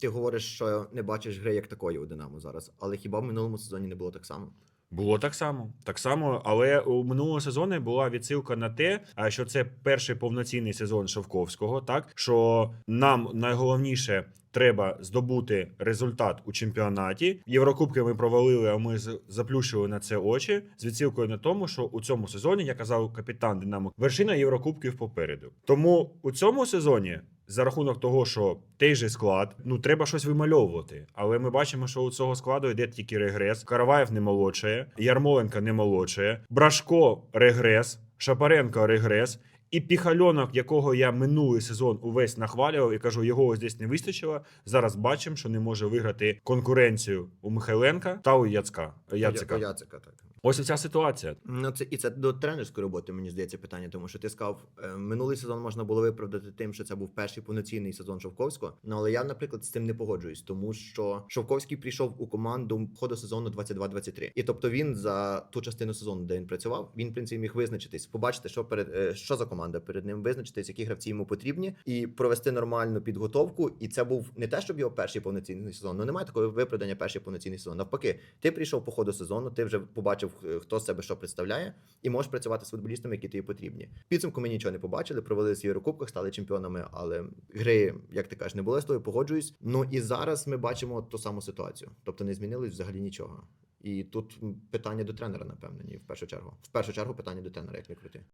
Ти говориш, що не бачиш гри як такої у Динамо зараз, але хіба в минулому сезоні не було так само? Було так само, так само, але у минулого сезону була відсилка на те, що це перший повноцінний сезон Шовковського. Так що нам найголовніше треба здобути результат у чемпіонаті. Єврокубки ми провалили, а ми заплющили на це очі з відсилкою на тому, що у цьому сезоні, як казав капітан Динамо, вершина Єврокубків попереду. Тому у цьому сезоні. За рахунок того, що той же склад, ну треба щось вимальовувати. Але ми бачимо, що у цього складу йде тільки регрес. Караваєв не молодшає, Ярмоленко не молодшає, Брашко регрес, Шапаренко регрес. І піхальонок, якого я минулий сезон увесь нахвалював і кажу, його ось десь не вистачило. Зараз бачимо, що не може виграти конкуренцію у Михайленка та у Яцка. Яцика. Яцика, так. Ось ця ситуація. Ну, це і це до тренерської роботи, мені здається, питання, тому що ти сказав, е, минулий сезон можна було виправдати тим, що це був перший повноцінний сезон Шовковського. Ну але я, наприклад, з цим не погоджуюсь, тому що Шовковський прийшов у команду ходу сезону 22-23. І тобто він за ту частину сезону, де він працював, він в принципі міг визначитись, побачити, що перед е, що за команда перед ним, визначитись, які гравці йому потрібні, і провести нормальну підготовку. І це був не те, щоб його перший повноцінний сезон. Ну немає такого виправдання перший повноцінний сезон. Навпаки, ти прийшов по ходу сезону, ти вже побачив, хто себе що представляє, і можеш працювати з футболістами, які тобі потрібні. Підсумку ми нічого не побачили, провели в Єврокубках, стали чемпіонами, але гри, як ти кажеш, не було з тобою, погоджуюсь. Ну і зараз ми бачимо ту саму ситуацію. Тобто не змінилось взагалі нічого. І тут питання до тренера, напевно, ні, в першу чергу. В першу чергу питання до тренера, як не крути.